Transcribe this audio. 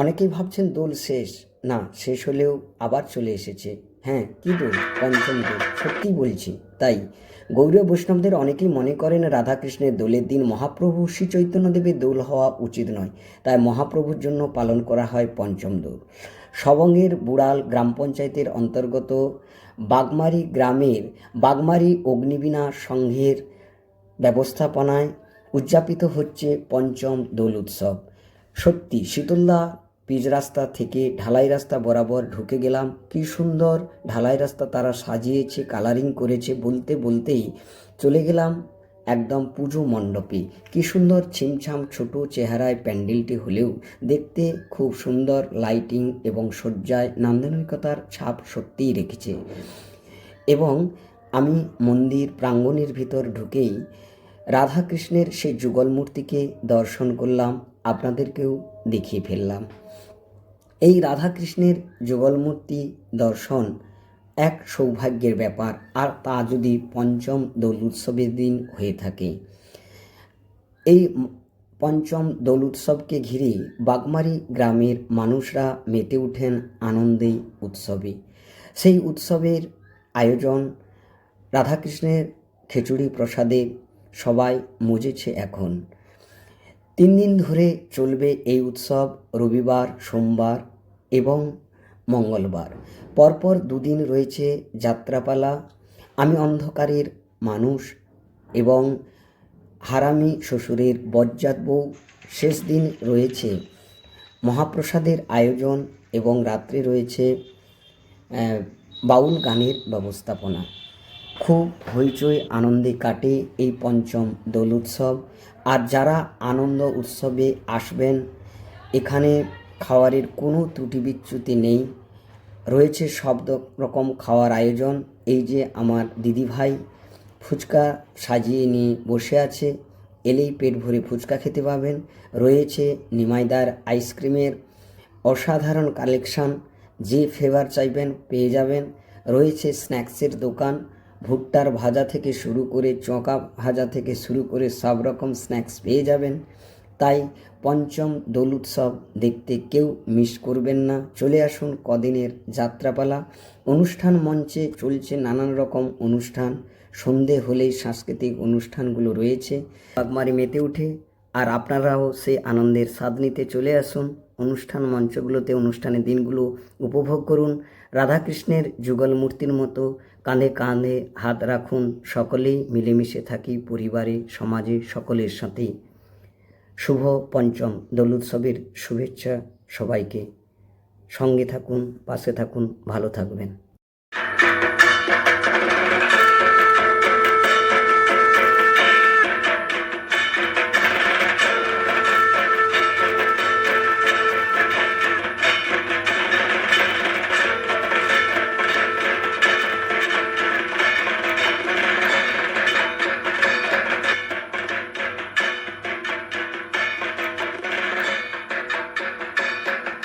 অনেকেই ভাবছেন দোল শেষ। না, শেষ হলেও আবার চলে এসেছে। হ্যাঁ কি দোল? পঞ্চম দোল সত্যি বলছি, তাই। গৌরী বৈষ্ণবদের অনেকেই মনে করেন রাধাকৃষ্ণের দোলের দিন মহাপ্রভু শ্রী চৈতন্যদেবের দোল হওয়া উচিত নয়, তাই মহাপ্রভুর জন্য পালন করা হয় পঞ্চম দোল সবঙ্গের বুড়াল গ্রাম পঞ্চায়েতের অন্তর্গত বাগমারি গ্রামের বাগমারি অগ্নিবীণা সংঘের ব্যবস্থাপনায় উদযাপিত হচ্ছে পঞ্চম দোল উৎসব। সত্যি শীতলদা পিচ রাস্তা থেকে ঢালাই রাস্তা বরাবর ঢুকে গেলাম। কি সুন্দর ঢালাই রাস্তা তারা সাজিয়েছে কালারিং করেছে বলতে বলতেই চলে গেলাম একদম পুজো মণ্ডপে। কি সুন্দর ছিমছাম ছোট চেহারায় প্যান্ডেলটি হলেও দেখতে খুব সুন্দর লাইটিং এবং সজ্জায় নান্দনিকতার ছাপ সত্যিই রেখেছে। এবং আমি মন্দির প্রাঙ্গণের ভিতর ঢুকেই রাধাকৃষ্ণের সেই যুগল মূর্তিকে দর্শন করলাম। আপনাদেরকেও দেখিয়ে ফেললাম। এই রাধাকৃষ্ণের যুগল মূর্তি দর্শন এক সৌভাগ্যের ব্যাপার, আর তা যদি পঞ্চম দোল উৎসবের দিন হয়ে থাকে। এই পঞ্চম দোল উৎসবকে ঘিরে বাগমারি গ্রামের মানুষরা মেতে ওঠেন আনন্দে উৎসবে। সেই উৎসবের আয়োজন রাধাকৃষ্ণের খিচুড়ি প্রসাদে সবাই মজেছে এখন। তিন দিন ধরে চলবে এই উৎসব রবিবার, সোমবার এবং মঙ্গলবার। পরপর দুদিন রয়েছে যাত্রাপালা, আমি অন্ধকারের মানুষ এবং হারামি শ্বশুরের বজ্জাত বউ। শেষ দিন রয়েছে মহাপ্রসাদের আয়োজন এবং রাত্রে রয়েছে বাউল গানের ব্যবস্থাপনা। খুব হইচই আনন্দে কাটে এই পঞ্চম দোল উৎসব। আর যারা আনন্দ উৎসবে আসবেন, এখানে খাওয়ারের কোনো ত্রুটি বিচ্যুতি নেই। রয়েছে সব রকম খাওয়ার আয়োজন। এই যে আমার দিদিভাই ফুচকা সাজিয়ে নিয়ে বসে আছে, এলেই পেট ভরে ফুচকা খেতে পাবেন। রয়েছে নিমাইদার আইসক্রিমের অসাধারণ কালেকশান। যে ফ্লেভার চাইবেন পেয়ে যাবেন। রয়েছে স্ন্যাক্সের দোকান। ভুট্টার ভাজা থেকে শুরু করে চঁকা ভাজা থেকে শুরু করে সব রকম স্ন্যাক্স পেয়ে যাবেন। তাই পঞ্চম দোল উৎসব দেখতে কেউ মিস করবেন না। চলে আসুন কদিনের যাত্রাপালা। অনুষ্ঠান মঞ্চে চলছে নানান রকম অনুষ্ঠান। সন্ধে হলেই সাংস্কৃতিক অনুষ্ঠানগুলো রয়েছে। বাগমারি মেতে উঠে আর আপনারাও সেই আনন্দের স্বাদ নিতে চলে আসুন। অনুষ্ঠান মঞ্চগুলোতে অনুষ্ঠানের দিনগুলো উপভোগ করুন। রাধাকৃষ্ণের যুগল মূর্তির মতো কাঁধে কাঁধে হাত রাখুন সকলেই, মিলেমিশে থাকি পরিবারে, সমাজে, সকলের সাথে শুভ পঞ্চম দোল উৎসবের শুভেচ্ছা সবাইকে। সঙ্গে থাকুন, পাশে থাকুন, ভালো থাকবেন।